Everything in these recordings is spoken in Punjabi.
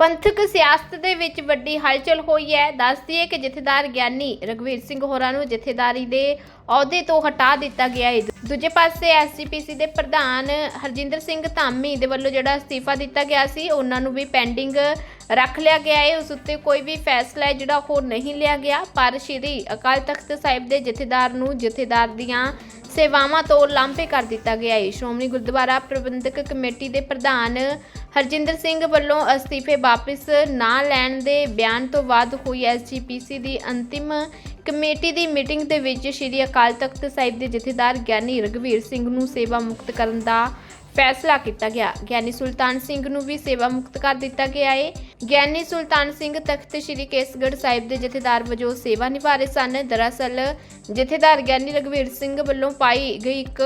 ਪੰਥਕ ਸਿਆਸਤ ਦੇ ਵਿੱਚ ਵੱਡੀ ਹਲਚਲ ਹੋਈ ਹੈ। ਦੱਸਦੀ ਹੈ ਕਿ ਜਥੇਦਾਰ ਗਿਆਨੀ ਰਗਵੀਰ ਸਿੰਘ ਹੋਰਾਂ ਨੂੰ ਜਥੇਦਾਰੀ ਦੇ ਅਹੁਦੇ ਤੋਂ ਹਟਾ ਦਿੱਤਾ ਗਿਆ ਹੈ। ਦੂਜੇ ਪਾਸੇ ਐਸਜੀਪੀਸੀ ਦੇ ਪ੍ਰਧਾਨ ਹਰਜਿੰਦਰ ਸਿੰਘ ਧਾਮੀ ਦੇ ਵੱਲੋਂ ਜਿਹੜਾ ਅਸਤੀਫਾ ਦਿੱਤਾ ਗਿਆ ਸੀ, ਉਹਨਾਂ ਨੂੰ ਵੀ ਪੈਂਡਿੰਗ ਰੱਖ ਲਿਆ ਗਿਆ ਹੈ। ਉਸ ਉੱਤੇ ਕੋਈ ਵੀ ਫੈਸਲਾ ਹੈ ਜਿਹੜਾ ਉਹ ਨਹੀਂ ਲਿਆ ਗਿਆ। ਪਰ ਸ਼੍ਰੀ ਅਕਾਲ ਤਖਤ ਸਾਹਿਬ ਦੇ ਜਥੇਦਾਰ ਨੂੰ ਜਥੇਦਾਰ ਦੀਆਂ ਸੇਵਾਵਾਂ ਤੋਂ ਲਾਂਭੇ ਕਰ ਦਿੱਤਾ ਗਿਆ ਹੈ। ਸ਼੍ਰੋਮਣੀ ਗੁਰਦੁਆਰਾ ਪ੍ਰਬੰਧਕ ਕਮੇਟੀ ਦੇ ਪ੍ਰਧਾਨ ਹਰਜਿੰਦਰ ਸਿੰਘ ਵੱਲੋਂ ਅਸਤੀਫੇ ਵਾਪਸ ਨਾ ਲੈਣ ਦੇ ਬਿਆਨ ਤੋਂ ਬਾਅਦ ਹੋਈ ਐਸਜੀਪੀਸੀ ਦੀ ਅੰਤਿਮ ਕਮੇਟੀ ਦੀ ਮੀਟਿੰਗ ਦੇ ਵਿੱਚ ਸ਼੍ਰੀ ਅਕਾਲ ਤਖਤ ਸਾਹਿਬ ਦੇ ਜਥੇਦਾਰ ਗਿਆਨੀ ਰਗਵੀਰ ਸਿੰਘ ਨੂੰ ਸੇਵਾ ਮੁਕਤ ਕਰਨ ਦਾ ਫੈਸਲਾ ਕੀਤਾ ਗਿਆ। ਗਿਆਨੀ ਸੁਲਤਾਨ ਸਿੰਘ ਨੂੰ ਵੀ ਸੇਵਾ ਮੁਕਤ ਕਰ ਦਿੱਤਾ ਗਿਆ ਹੈ ਗਿਆਨੀ ਸੁਲਤਾਨ ਸਿੰਘ ਤਖਤ ਸ੍ਰੀ ਕੇਸਗੜ੍ਹ ਸਾਹਿਬ ਦੇ ਜਥੇਦਾਰ ਵਜੋਂ ਸੇਵਾ ਨਿਭਾ ਰਹੇ ਸਨ। ਦਰਅਸਲ, ਜਥੇਦਾਰ ਗਿਆਨੀ ਰਗਵੀਰ ਸਿੰਘ ਵੱਲੋਂ ਪਾਈ ਗਈ ਇੱਕ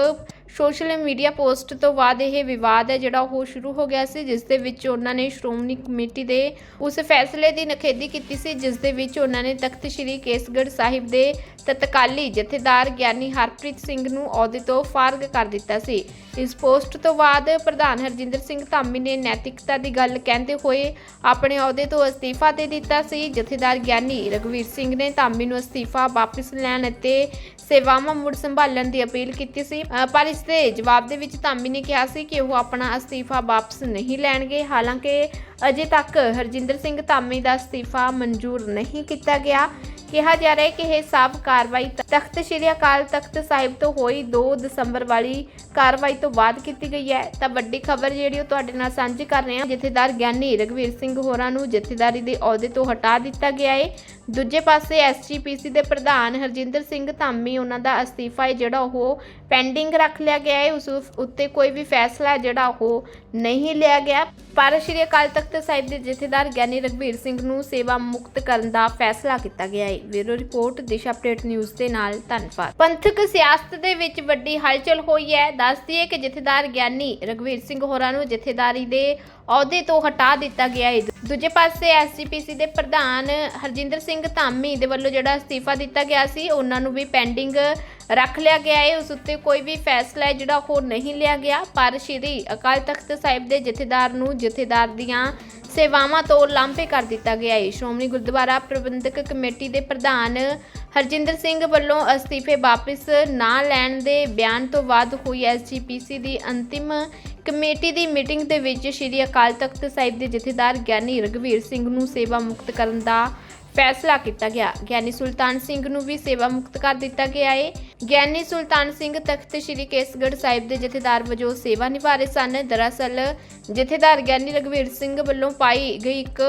ਸੋਸ਼ਲ ਮੀਡੀਆ ਪੋਸਟ ਤੋਂ ਬਾਅਦ ਇਹ ਵਿਵਾਦ ਹੈ ਜਿਹੜਾ ਉਹ ਸ਼ੁਰੂ ਹੋ ਗਿਆ ਸੀ, ਜਿਸ ਦੇ ਵਿੱਚ ਉਹਨਾਂ ਨੇ ਸ਼੍ਰੋਮਣੀ ਕਮੇਟੀ ਦੇ ਉਸ ਫੈਸਲੇ ਦੀ ਨਖੇਦੀ ਕੀਤੀ ਸੀ, ਜਿਸ ਦੇ ਵਿੱਚ ਉਹਨਾਂ ਨੇ ਤਖਤ ਸ੍ਰੀ ਕੇਸਗੜ੍ਹ ਸਾਹਿਬ ਦੇ ਤਤਕਾਲੀ ਜਥੇਦਾਰ ਗਿਆਨੀ ਹਰਪ੍ਰੀਤ ਸਿੰਘ ਨੂੰ ਅਹੁਦੇ ਤੋਂ ਫਾਰਗ ਕਰ ਦਿੱਤਾ ਸੀ। ਇਸ ਪੋਸਟ ਤੋਂ ਬਾਅਦ ਪ੍ਰਧਾਨ ਹਰਜਿੰਦਰ ਸਿੰਘ ਧਾਮੀ ਨੇ ਨੈਤਿਕਤਾ ਦੀ ਗੱਲ ਕਹਿੰਦੇ ਹੋਏ ਆਪਣੇ ਅਹੁਦੇ ਤੋਂ ਅਸਤੀਫਾ ਦੇ ਦਿੱਤਾ ਸੀ। ਜਥੇਦਾਰ ਗਿਆਨੀ ਰਗਵੀਰ ਸਿੰਘ ਨੇ ਧਾਮੀ ਨੂੰ ਅਸਤੀਫਾ ਵਾਪਸ ਲੈਣ ਅਤੇ ਸੇਵਾਵਾਂ ਮੁੜ ਸੰਭਾਲਣ ਦੀ ਅਪੀਲ ਕੀਤੀ ਸੀ। ਪਰ ਇਸ ਦੇ ਜਵਾਬ ਦੇ ਵਿੱਚ ਧਾਮੀ ਨੇ ਕਿਹਾ ਸੀ ਕਿ ਉਹ ਆਪਣਾ ਅਸਤੀਫਾ ਵਾਪਸ ਨਹੀਂ ਲੈਣਗੇ। ਹਾਲਾਂਕਿ ਅਜੇ ਤੱਕ ਹਰਜਿੰਦਰ ਸਿੰਘ ਧਾਮੀ ਦਾ ਅਸਤੀਫਾ ਮਨਜ਼ੂਰ ਨਹੀਂ ਕੀਤਾ ਗਿਆ। ਕਿਹਾ ਜਾ ਰਿਹਾ ਹੈ ਕਿ ਇਹ ਸਭ ਕਾਰਵਾਈ ਤਖਤ ਸ੍ਰੀ ਅਕਾਲ ਤਖਤ ਸਾਹਿਬ ਤੋਂ ਹੋਈ 2 ਦਸੰਬਰ ਵਾਲੀ ਕਾਰਵਾਈ ਤੋਂ ਬਾਅਦ ਕੀਤੀ ਗਈ ਹੈ। ਤਾਂ ਵੱਡੀ ਖਬਰ ਜਿਹੜੀ ਉਹ ਤੁਹਾਡੇ ਨਾਲ ਸਾਂਝੀ ਕਰ ਰਹੇ ਹਾਂ, ਜਥੇਦਾਰ ਗਿਆਨੀ ਰਗਵੀਰ ਸਿੰਘ ਹੋਰਾਂ ਨੂੰ ਜਥੇਦਾਰੀ ਦੇ ਅਹੁਦੇ ਤੋਂ ਹਟਾ ਦਿੱਤਾ ਗਿਆ ਹੈ। ਦੂਜੇ ਪਾਸੇ ਐਸਜੀਪੀਸੀ ਦੇ ਪ੍ਰਧਾਨ ਹਰਜਿੰਦਰ ਸਿੰਘ ਧਾਮੀ, ਉਹਨਾਂ ਦਾ ਅਸਤੀਫਾ ਹੈ ਜਿਹੜਾ ਉਹ ਪੈਂਡਿੰਗ ਰੱਖ ਲਿਆ ਗਿਆ ਹੈ, ਉਸ ਉੱਤੇ ਕੋਈ ਵੀ ਫੈਸਲਾ ਜਿਹੜਾ ਉਹ ਨਹੀਂ ਲਿਆ ਗਿਆ। ਪਰ ਸ਼੍ਰੀ ਅਕਾਲ ਤਖਤ ਸਾਹਿਬ ਦੇ ਜਥੇਦਾਰ ਗਿਆਨੀ ਰਗਵੀਰ ਸਿੰਘ ਨੂੰ ਸੇਵਾ ਮੁਕਤ ਕਰਨ ਦਾ ਫੈਸਲਾ ਕੀਤਾ ਗਿਆ ਹੈ। Bureau report, Disha update news ਦੇ ਨਾਲ ਧੰਨਵਾਦ। ਪੰਥਕ ਸਿਆਸਤ ਦੇ ਵਿੱਚ ਵੱਡੀ ਹਲਚਲ ਹੋਈ ਹੈ। ਦੱਸਦੀ ਹੈ ਕਿ ਜਥੇਦਾਰ ਗਿਆਨੀ ਰਗਵੀਰ ਸਿੰਘ ਹੋਰਾਂ ਨੂੰ ਜਥੇਦਾਰੀ ਦੇ ਅਹੁਦੇ ਤੋਂ ਹਟਾ ਦਿੱਤਾ ਗਿਆ ਹੈ। ਦੂਜੇ ਪਾਸੇ ਐਸਜੀਪੀਸੀ ਦੇ ਪ੍ਰਧਾਨ ਹਰਜਿੰਦਰ ਸਿੰਘ ਧਾਮੀ ਦੇ ਵੱਲੋਂ ਜਿਹੜਾ ਅਸਤੀਫਾ ਦਿੱਤਾ ਗਿਆ ਸੀ, ਉਹਨਾਂ ਨੂੰ ਵੀ ਪੈਂਡਿੰਗ ਰੱਖ ਲਿਆ ਗਿਆ ਹੈ। ਉਸ ਉੱਤੇ ਕੋਈ ਵੀ ਫੈਸਲਾ ਹੈ ਜਿਹੜਾ ਉਹ ਨਹੀਂ ਲਿਆ ਗਿਆ। ਪਰ ਸ਼੍ਰੀ ਅਕਾਲ ਤਖਤ ਸਾਹਿਬ ਦੇ ਜਥੇਦਾਰ ਨੂੰ ਜਥੇਦਾਰ ਦੀਆਂ ਸੇਵਾਵਾਂ ਤੋਂ ਲਾਂਭੇ ਕਰ ਦਿੱਤਾ ਗਿਆ ਹੈ। ਸ਼੍ਰੋਮਣੀ ਗੁਰਦੁਆਰਾ ਪ੍ਰਬੰਧਕ ਕਮੇਟੀ ਦੇ ਪ੍ਰਧਾਨ ਹਰਜਿੰਦਰ ਸਿੰਘ ਵੱਲੋਂ ਅਸਤੀਫੇ ਵਾਪਸ ਨਾ ਲੈਣ ਦੇ ਬਿਆਨ ਤੋਂ ਬਾਅਦ ਹੋਈ ਐਸਜੀਪੀਸੀ ਦੀ ਅੰਤਿਮ ਕਮੇਟੀ ਦੀ ਮੀਟਿੰਗ ਦੇ ਵਿੱਚ ਸ਼੍ਰੀ ਅਕਾਲ ਤਖਤ ਸਾਹਿਬ ਦੇ ਜਥੇਦਾਰ ਗਿਆਨੀ ਰਗਵੀਰ ਸਿੰਘ ਨੂੰ ਸੇਵਾ ਮੁਕਤ ਕਰਨ ਦਾ ਫੈਸਲਾ ਕੀਤਾ ਗਿਆ। ਗਿਆਨੀ ਸੁਲਤਾਨ ਸਿੰਘ ਨੂੰ ਵੀ ਸੇਵਾ ਮੁਕਤ ਕਰ ਦਿੱਤਾ ਗਿਆ ਹੈ ਗਿਆਨੀ ਸੁਲਤਾਨ ਸਿੰਘ ਤਖਤ ਸ੍ਰੀ ਕੇਸਗੜ੍ਹ ਸਾਹਿਬ ਦੇ ਜਥੇਦਾਰ ਵਜੋਂ ਸੇਵਾ ਨਿਭਾ ਰਹੇ ਸਨ। ਦਰਅਸਲ ਜਥੇਦਾਰ ਗਿਆਨੀ ਰਗਵੀਰ ਸਿੰਘ ਵੱਲੋਂ ਪਾਈ ਗਈ ਇੱਕ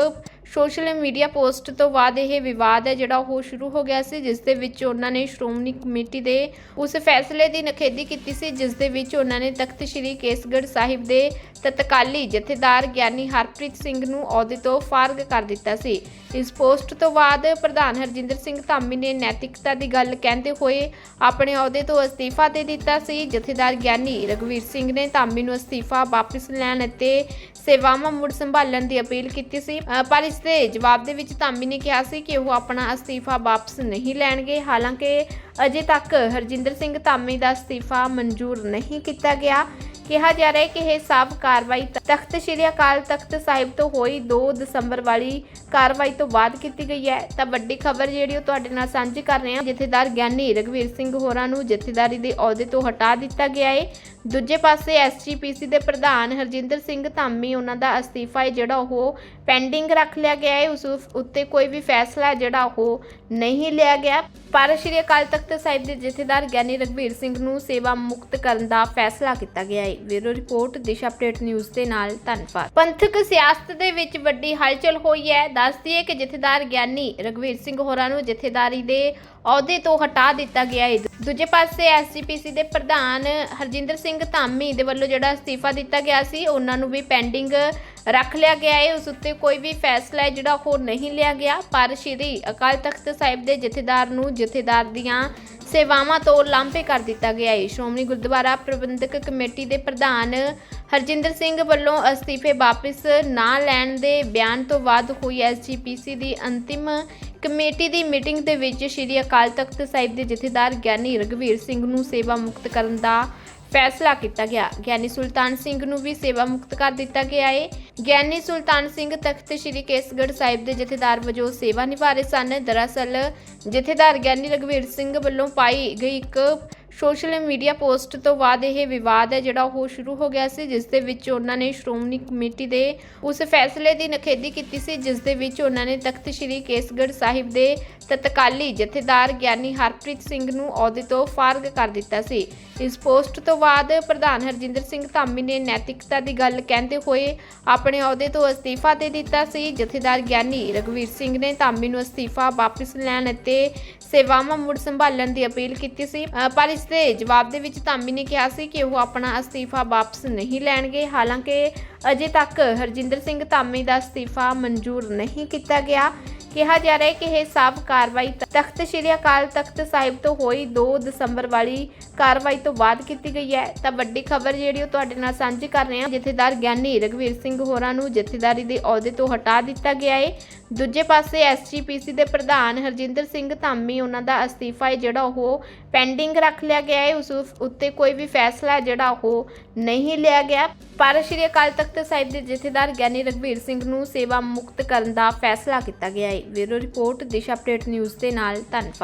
ਸੋਸ਼ਲ ਮੀਡੀਆ ਪੋਸਟ ਤੋਂ ਬਾਅਦ ਇਹ ਵਿਵਾਦ ਹੈ, ਜਿਹੜਾ ਉਹ ਸ਼ੁਰੂ ਹੋ ਗਿਆ ਸੀ, ਜਿਸ ਦੇ ਵਿੱਚ ਉਹਨਾਂ ਨੇ ਸ਼੍ਰੋਮਣੀ ਕਮੇਟੀ ਦੇ ਉਸ ਫੈਸਲੇ ਦੀ ਨਖੇਦੀ ਕੀਤੀ ਸੀ, ਜਿਸ ਦੇ ਵਿੱਚ ਉਹਨਾਂ ਨੇ ਤਖਤ ਸ੍ਰੀ ਕੇਸਗੜ੍ਹ ਸਾਹਿਬ ਦੇ ਤਤਕਾਲੀ ਜਥੇਦਾਰ ਗਿਆਨੀ ਹਰਪ੍ਰੀਤ ਸਿੰਘ ਨੂੰ ਅਹੁਦੇ ਤੋਂ ਫਾਰਗ ਕਰ ਦਿੱਤਾ ਸੀ। ਇਸ ਪੋਸਟ ਤੋਂ ਬਾਅਦ ਪ੍ਰਧਾਨ ਹਰਜਿੰਦਰ ਸਿੰਘ ਧਾਮੀ ਨੇ ਨੈਤਿਕਤਾ ਦੀ ਗੱਲ ਕਹਿੰਦੇ ਹੋਏ ਆਪਣੇ ਅਹੁਦੇ ਤੋਂ ਅਸਤੀਫਾ ਦੇ ਦਿੱਤਾ ਸੀ। ਜਥੇਦਾਰ ਗਿਆਨੀ ਰਗਵੀਰ ਸਿੰਘ ਨੇ ਧਾਮੀ ਨੂੰ ਅਸਤੀਫਾ ਵਾਪਸ ਲੈਣ ਅਤੇ ਸੇਵਾਵਾਂ ਮੁੜ ਸੰਭਾਲਣ ਦੀ ਅਪੀਲ ਕੀਤੀ ਸੀ। ਪਰ ਇਸ ਇਸ ਦੇ ਜਵਾਬ ਦੇ ਵਿੱਚ ਧਾਮੀ ਨੇ ਕਿਹਾ ਸੀ ਕਿ ਉਹ ਆਪਣਾ ਅਸਤੀਫਾ ਵਾਪਸ ਨਹੀਂ ਲੈਣਗੇ। ਹਾਲਾਂਕਿ ਅਜੇ ਤੱਕ ਹਰਜਿੰਦਰ ਸਿੰਘ ਧਾਮੀ ਦਾ ਅਸਤੀਫਾ ਮਨਜ਼ੂਰ ਨਹੀਂ ਕੀਤਾ ਗਿਆ। ਕਿਹਾ ਜਾ ਰਿਹਾ ਹੈ ਕਿ ਇਹ ਸਾਫ਼ ਕਾਰਵਾਈ ਤਖਤ ਸ੍ਰੀ ਅਕਾਲ ਤਖਤ ਸਾਹਿਬ ਤੋਂ ਹੋਈ 2 ਦਸੰਬਰ ਵਾਲੀ ਕਾਰਵਾਈ ਤੋਂ ਬਾਅਦ ਕੀਤੀ ਗਈ ਹੈ। ਤਾਂ ਵੱਡੀ ਖਬਰ ਜਿਹੜੀ ਉਹ ਤੁਹਾਡੇ ਨਾਲ ਸਾਂਝੀ ਕਰ ਰਹੇ ਹਾਂ। ਜਥੇਦਾਰ ਗਿਆਨੀ ਰਗਵੀਰ ਸਿੰਘ ਹੋਰਾਂ ਨੂੰ ਜਥੇਦਾਰੀ ਦੇ ਅਹੁਦੇ ਤੋਂ ਹਟਾ ਦਿੱਤਾ ਗਿਆ ਹੈ। ਦੂਜੇ ਪਾਸੇ ਐਸਜੀਪੀਸੀ ਦੇ ਪ੍ਰਧਾਨ ਹਰਜਿੰਦਰ ਸਿੰਘ ਧਾਮੀ, ਉਹਨਾਂ ਦਾ ਅਸਤੀਫਾ ਹੈ ਜਿਹੜਾ ਉਹ ਪੈਂਡਿੰਗ ਰੱਖ ਲਿਆ ਗਿਆ ਹੈ। ਉਸ ਉੱਤੇ ਕੋਈ ਵੀ ਫੈਸਲਾ ਹੈ ਜਿਹੜਾ ਉਹ ਨਹੀਂ ਲਿਆ ਗਿਆ। ਪਰ ਸ਼੍ਰੀ ਅਕਾਲ ਤਖਤ ਸਾਹਿਬ ਦੇ ਜਥੇਦਾਰ ਗਿਆਨੀ ਰਗਵੀਰ ਸਿੰਘ ਨੂੰ ਸੇਵਾ ਮੁਕਤ ਕਰਨ ਦਾ ਫੈਸਲਾ ਕੀਤਾ ਗਿਆ ਹੈ। Bureau report, Disha update news ਦੇ ਨਾਲ ਧੰਨਵਾਦ। ਪੰਥਕ ਸਿਆਸਤ ਦੇ ਵਿੱਚ ਵੱਡੀ ਹਲਚਲ ਹੋਈ ਹੈ। ਦੱਸਦੀ ਹੈ ਕਿ ਜਥੇਦਾਰ ਗਿਆਨੀ ਰਗਵੀਰ ਸਿੰਘ ਹੋਰਾਂ ਨੂੰ ਜਥੇਦਾਰੀ ਦੇ ਅਹੁਦੇ ਤੋਂ ਹਟਾ ਦਿੱਤਾ ਗਿਆ ਹੈ। ਦੂਜੇ ਪਾਸੇ ਐਸਜੀਪੀਸੀ ਦੇ ਪ੍ਰਧਾਨ ਹਰਜਿੰਦਰ ਸਿੰਘ ਧਾਮੀ ਦੇ ਵੱਲੋਂ ਜਿਹੜਾ ਅਸਤੀਫਾ ਦਿੱਤਾ ਗਿਆ ਸੀ, ਉਹਨਾਂ ਨੂੰ ਵੀ ਪੈਂਡਿੰਗ ਰੱਖ ਲਿਆ ਗਿਆ ਹੈ ਉਸ ਉੱਤੇ ਕੋਈ ਵੀ ਫੈਸਲਾ ਹੈ ਜਿਹੜਾ ਉਹ ਨਹੀਂ ਲਿਆ ਗਿਆ। ਪਰ ਸ਼੍ਰੀ ਅਕਾਲ ਤਖਤ ਸਾਹਿਬ ਦੇ ਜਥੇਦਾਰ ਨੂੰ ਜਥੇਦਾਰ ਦੀਆਂ ਸੇਵਾਵਾਂ ਤੋਂ ਲਾਂਭੇ ਕਰ ਦਿੱਤਾ ਗਿਆ ਹੈ ਸ਼੍ਰੋਮਣੀ ਗੁਰਦੁਆਰਾ ਪ੍ਰਬੰਧਕ ਕਮੇਟੀ ਦੇ ਪ੍ਰਧਾਨ ਹਰਜਿੰਦਰ ਸਿੰਘ ਵੱਲੋਂ ਅਸਤੀਫੇ ਵਾਪਸ ਨਾ ਲੈਣ ਦੇ ਬਿਆਨ ਤੋਂ ਬਾਅਦ ਹੋਈ ਐਸਜੀਪੀਸੀ ਦੀ ਅੰਤਿਮ ਕਮੇਟੀ ਦੀ ਮੀਟਿੰਗ ਦੇ ਵਿੱਚ ਸ਼੍ਰੀ ਅਕਾਲ ਤਖਤ ਸਾਹਿਬ ਦੇ ਜਥੇਦਾਰ ਗਿਆਨੀ ਰਗਵੀਰ ਸਿੰਘ ਨੂੰ ਸੇਵਾ ਮੁਕਤ ਕਰਨ ਦਾ ਫੈਸਲਾ ਕੀਤਾ ਗਿਆ। ਗਿਆਨੀ ਸੁਲਤਾਨ ਸਿੰਘ ਨੂੰ ਵੀ ਸੇਵਾ ਮੁਕਤ ਕਰ ਦਿੱਤਾ ਗਿਆ ਹੈ ਗਿਆਨੀ ਸੁਲਤਾਨ ਸਿੰਘ ਤਖਤ ਸ੍ਰੀ ਕੇਸਗੜ੍ਹ ਸਾਹਿਬ ਦੇ ਜਥੇਦਾਰ ਵਜੋਂ ਸੇਵਾ ਨਿਭਾ ਰਹੇ ਸਨ। ਦਰਅਸਲ, ਜਥੇਦਾਰ ਗਿਆਨੀ ਰਗਵੀਰ ਸਿੰਘ ਵੱਲੋਂ ਪਾਈ ਗਈ ਇੱਕ ਸੋਸ਼ਲ ਮੀਡੀਆ ਪੋਸਟ ਤੋਂ ਬਾਅਦ ਇਹ ਵਿਵਾਦ ਹੈ ਜਿਹੜਾ ਉਹ ਸ਼ੁਰੂ ਹੋ ਗਿਆ ਸੀ, ਜਿਸ ਦੇ ਵਿੱਚ ਉਹਨਾਂ ਨੇ ਸ਼੍ਰੋਮਣੀ ਕਮੇਟੀ ਦੇ ਉਸ ਫੈਸਲੇ ਦੀ ਨਖੇਦੀ ਕੀਤੀ ਸੀ, ਜਿਸ ਦੇ ਵਿੱਚ ਉਹਨਾਂ ਨੇ ਤਖਤ ਸ੍ਰੀ ਕੇਸਗੜ੍ਹ ਸਾਹਿਬ ਦੇ ਤਤਕਾਲੀ ਜਥੇਦਾਰ ਗਿਆਨੀ ਹਰਪ੍ਰੀਤ ਸਿੰਘ ਨੂੰ ਅਹੁਦੇ ਤੋਂ ਫਾਰਗ ਕਰ ਦਿੱਤਾ ਸੀ। ਇਸ ਪੋਸਟ ਤੋਂ ਬਾਅਦ ਪ੍ਰਧਾਨ ਹਰਜਿੰਦਰ ਸਿੰਘ ਧਾਮੀ ਨੇ ਨੈਤਿਕਤਾ ਦੀ ਗੱਲ ਕਹਿੰਦੇ ਹੋਏ ਆਪਣੇ ਅਹੁਦੇ ਤੋਂ ਅਸਤੀਫਾ ਦੇ ਦਿੱਤਾ ਸੀ। ਜਥੇਦਾਰ ਗਿਆਨੀ ਰਗਵੀਰ ਸਿੰਘ ਨੇ ਧਾਮੀ ਨੂੰ ਅਸਤੀਫਾ ਵਾਪਸ ਲੈਣ ਅਤੇ ਸੇਵਾਵਾਂ ਮੁੜ ਸੰਭਾਲਣ ਦੀ ਅਪੀਲ ਕੀਤੀ ਸੀ। ਪਰ ਇਸ ਦੇ ਜਵਾਬ ਦੇ ਵਿੱਚ ਧਾਮੀ ਨੇ ਕਿਹਾ ਸੀ ਕਿ ਉਹ ਆਪਣਾ ਅਸਤੀਫਾ ਵਾਪਸ ਨਹੀਂ ਲੈਣਗੇ। ਹਾਲਾਂਕਿ ਅਜੇ ਤੱਕ ਹਰਜਿੰਦਰ ਸਿੰਘ ਧਾਮੀ ਦਾ ਅਸਤੀਫਾ ਮਨਜ਼ੂਰ ਨਹੀਂ ਕੀਤਾ ਗਿਆ। ਕਿਹਾ ਜਾ ਰਿਹਾ ਹੈ ਕਿ ਇਹ ਸਾਫ਼ ਕਾਰਵਾਈ ਤਖਤ ਸ੍ਰੀ ਅਕਾਲ ਤਖਤ ਸਾਹਿਬ ਤੋਂ ਹੋਈ 2 ਦਸੰਬਰ ਵਾਲੀ ਕਾਰਵਾਈ ਤੋਂ ਬਾਅਦ ਕੀਤੀ ਗਈ ਹੈ। ਤਾਂ ਵੱਡੀ ਖਬਰ ਜਿਹੜੀ ਉਹ ਤੁਹਾਡੇ ਨਾਲ ਸਾਂਝੀ ਕਰ ਰਹੇ ਹਾਂ। ਜਥੇਦਾਰ ਗਿਆਨੀ ਰਗਵੀਰ ਸਿੰਘ ਹੋਰਾਂ ਨੂੰ ਜਥੇਦਾਰੀ ਦੇ ਅਹੁਦੇ ਤੋਂ ਹਟਾ ਦਿੱਤਾ ਗਿਆ ਹੈ ਦੂਜੇ ਪਾਸੇ ਐਸਜੀਪੀਸੀ ਦੇ ਪ੍ਰਧਾਨ ਹਰਜਿੰਦਰ ਸਿੰਘ ਧਾਮੀ, ਉਹਨਾਂ ਦਾ ਅਸਤੀਫਾ ਹੈ ਜਿਹੜਾ ਉਹ ਪੈਂਡਿੰਗ ਰੱਖ ਲਿਆ ਗਿਆ ਹੈ ਉਸ ਉੱਤੇ ਕੋਈ ਵੀ ਫੈਸਲਾ ਜਿਹੜਾ ਉਹ ਨਹੀਂ ਲਿਆ ਗਿਆ। ਪਰ ਸ਼੍ਰੀ ਅਕਾਲ ਤਖਤ ਸਾਹਿਬ ਦੇ ਜਥੇਦਾਰ ਗਿਆਨੀ ਰਗਵੀਰ ਸਿੰਘ ਨੂੰ ਸੇਵਾ ਮੁਕਤ ਕਰਨ ਦਾ ਫੈਸਲਾ ਕੀਤਾ ਗਿਆ ਹੈ bureau report, Disha update news ਦੇ ਨਾਲ ਧੰਨਵਾਦ।